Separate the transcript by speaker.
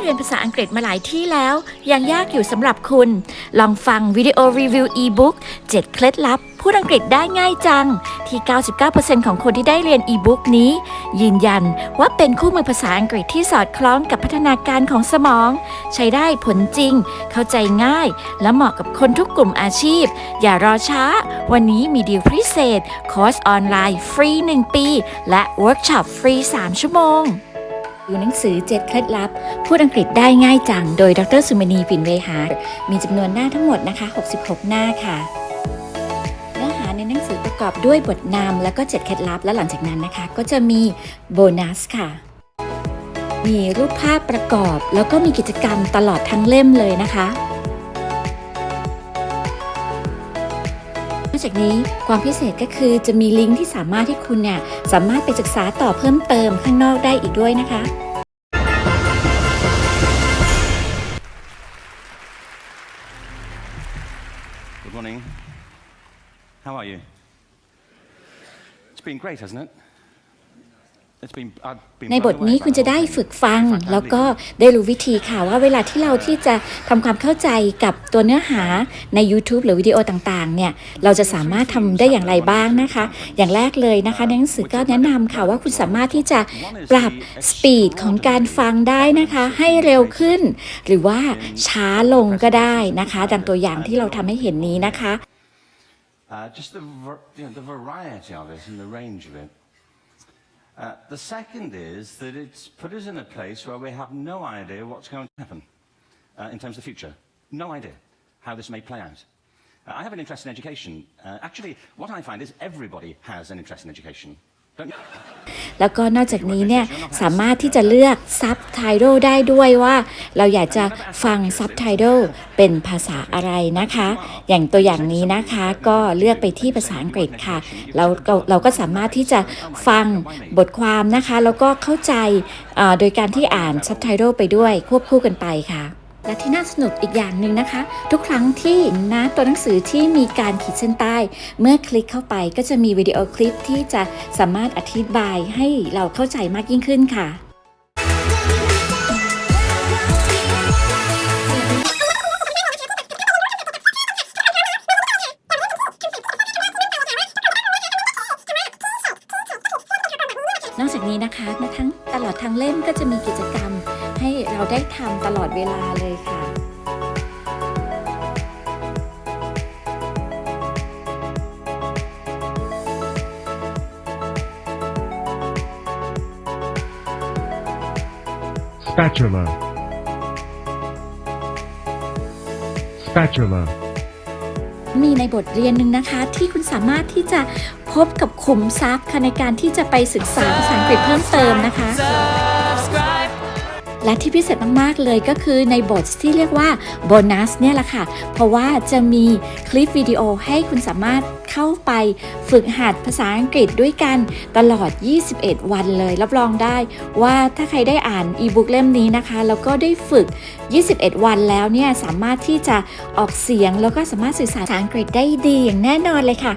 Speaker 1: เรียนภาษาอังกฤษมาหลายที่แล้ว ยังยากอยู่สำหรับคุณ ลองฟังวิดีโอรีวิวอีบุ๊ก7เคล็ดลับพูดอังกฤษได้ง่ายจัง ที่ 99%ของคนที่ได้เรียนอีบุ๊กนี้ ยืนยันว่าเป็นคู่มือภาษาอังกฤษที่สอดคล้องกับพัฒนาการของสมอง ใช้ได้ผลจริง เข้าใจง่าย และเหมาะกับคนทุกกลุ่มอาชีพ อย่ารอช้า วันนี้มีดีลพิเศษ คอร์สออนไลน์ฟรี 1 ปี และเวิร์กช็อปฟรี 3 ชั่วโมง ดูหนังสือ 7 เคล็ดลับ พูดอังกฤษได้ง่ายจัง โดยดรสุมณีปิ่นเวหา มีจำนวนหน้าทั้งหมดนะคะ 66 หน้าค่ะ เนื้อหาในหนังสือประกอบด้วยบทนำแล้วก็ 7 เคล็ดลับ และหลังจากนั้นนะคะ ก็จะมีโบนัสค่ะ มีรูปภาพประกอบ แล้วก็มีกิจกรรมตลอดทั้งเล่มเลยนะคะ จากนี้ความพิเศษก็คือจะมีลิงก์ที่สามารถที่คุณเนี่ยสามารถไปศึกษาต่อเพิ่มเติมข้างนอกได้อีกด้วยนะคะ
Speaker 2: Good morning. How are you? It's been great, hasn't it? It's been, I've been
Speaker 1: ในบ
Speaker 2: blown
Speaker 1: ท
Speaker 2: away
Speaker 1: นี้
Speaker 2: by
Speaker 1: คุณ
Speaker 2: the
Speaker 1: จะ
Speaker 2: whole
Speaker 1: ได้
Speaker 2: thing.
Speaker 1: ฝึกฟัง
Speaker 2: In fact, I
Speaker 1: แล้วก็
Speaker 2: can't believe
Speaker 1: ได้รู้วิธีค่ะว่าเวลาที่เราที่จะทำความเข้าใจกับตัวเนื้อหาใน YouTube หรือวิดีโอต่างๆ เนี่ย เราจะสามารถทำได้อย่างไรบ้างนะคะ อย่างแรกเลยนะคะในหนังสือก็แนะนำค่ะว่าคุณสามารถที่จะปรับสปีดของการฟังได้นะคะ ให้เร็วขึ้น หรือว่าช้าลงก็ได้นะคะดังตัวอย่างที่เราทำให้เห็นนี้นะคะ
Speaker 2: Uh, just the, ver- you know, the variety of it and the range of it. Uh, the second is that it's put us in a place where we have no idea what's going to happen uh, in terms of the future. No idea how this may play out. Uh, I have an interest in education. Uh, actually, what I find is everybody has an interest in education.
Speaker 1: แล้วก็นอกจากนี้เนี่ยสามารถที่จะเลือกซับไตเติลได้ด้วยว่า เราอยากจะฟังซับไตเติลเป็นภาษาอะไรนะคะ อย่างตัวอย่างนี้นะคะก็เลือกไปที่ภาษาอังกฤษค่ะแล้วเราก็สามารถที่จะฟังบทความนะคะ แล้วก็เข้าใจโดยการที่อ่านซับไตเติลไปด้วยควบคู่กันไปค่ะ และที่น่าสนุกอีกอย่างหนึ่งนะคะ ทุกครั้งที่หน้าตัวหนังสือที่มีการขีดเส้นใต้ เมื่อคลิกเข้าไปก็จะมีวิดีโอคลิปที่จะสามารถอธิบายให้เราเข้าใจมากยิ่งขึ้นค่ะ นอกจากนี้นะคะในทั้งตลอดทั้งเล่มก็จะมีกิจกรรม ให้เราได้ทำตลอดเวลาเลยค่ะ
Speaker 3: spatula spatula
Speaker 1: มีในบทเรียนหนึ่งนะคะที่คุณสามารถที่จะ พบกับขุมทรัพย์ค่ะในการที่จะไปศึกษาภาษาอังกฤษเพิ่มเติมนะคะ และที่พิเศษมาก ๆ เลยก็คือในบทที่เรียกว่าโบนัสเนี่ยแหละค่ะ เพราะว่าจะมีคลิปวิดีโอให้คุณสามารถเข้าไปฝึกหัดภาษาอังกฤษด้วยกันตลอด 21 วันเลย รับรองได้ว่าถ้าใครได้อ่านอีบุ๊กเล่มนี้นะคะ แล้วก็ได้ฝึก 21 วันแล้วเนี่ย สามารถที่จะออกเสียงแล้วก็สามารถสื่อสารภาษาอังกฤษได้ดีอย่างแน่นอนเลยค่ะ